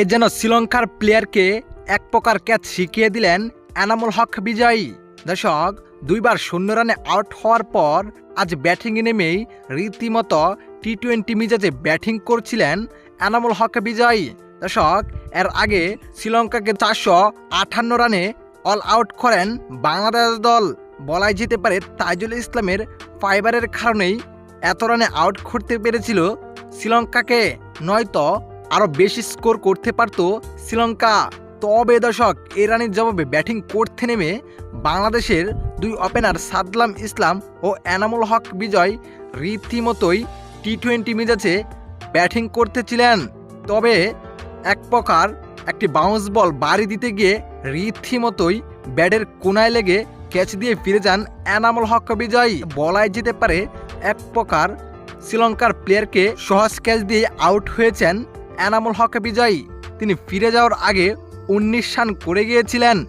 এ যেন শ্রীলঙ্কার প্লেয়ারকে এক প্রকার ক্যাচ শিখিয়ে দিলেন এনামুল হক বিজয়ী। দর্শক, দুইবার শূন্য রানে আউট হওয়ার পর আজ ব্যাটিংয়ে নেমেই রীতিমতো টি টোয়েন্টি মিজাজে ব্যাটিং করছিলেন এনামুল হক বিজয়ী। দর্শক, এর আগে শ্রীলঙ্কাকে চারশো আটান্ন রানে অল আউট করেন বাংলাদেশ দল। বলাই যেতে পারে তাইজুল ইসলামের ফাইবারের কারণেই এত রানে আউট করতে পেরেছিল শ্রীলঙ্কাকে। নয়তো আরও বেশি স্কোর করতে পারত শ্রীলঙ্কা। তবে দশক এ জবাবে ব্যাটিং করতে নেমে বাংলাদেশের দুই ওপেনার সাদলাম ইসলাম ও এনামুল হক বিজয় রীতিমতোই টি টোয়েন্টি মেজাজে ব্যাটিং করতেছিলেন তবে এক প্রকার একটি বাউন্স বল বাড়ি দিতে গিয়ে রীতিমতোই ব্যাটের কোনায় লেগে ক্যাচ দিয়ে ফিরে যান এনামুল হক বিজয়। বলাই যেতে পারে, এক প্রকার শ্রীলঙ্কার প্লেয়ারকে সহজ ক্যাচ দিয়ে আউট হয়েছেন এনামুল হক বিজয়ী। তিনি ফিরে যাওয়ার আগে উনিশ রান করে গিয়েছিলেন।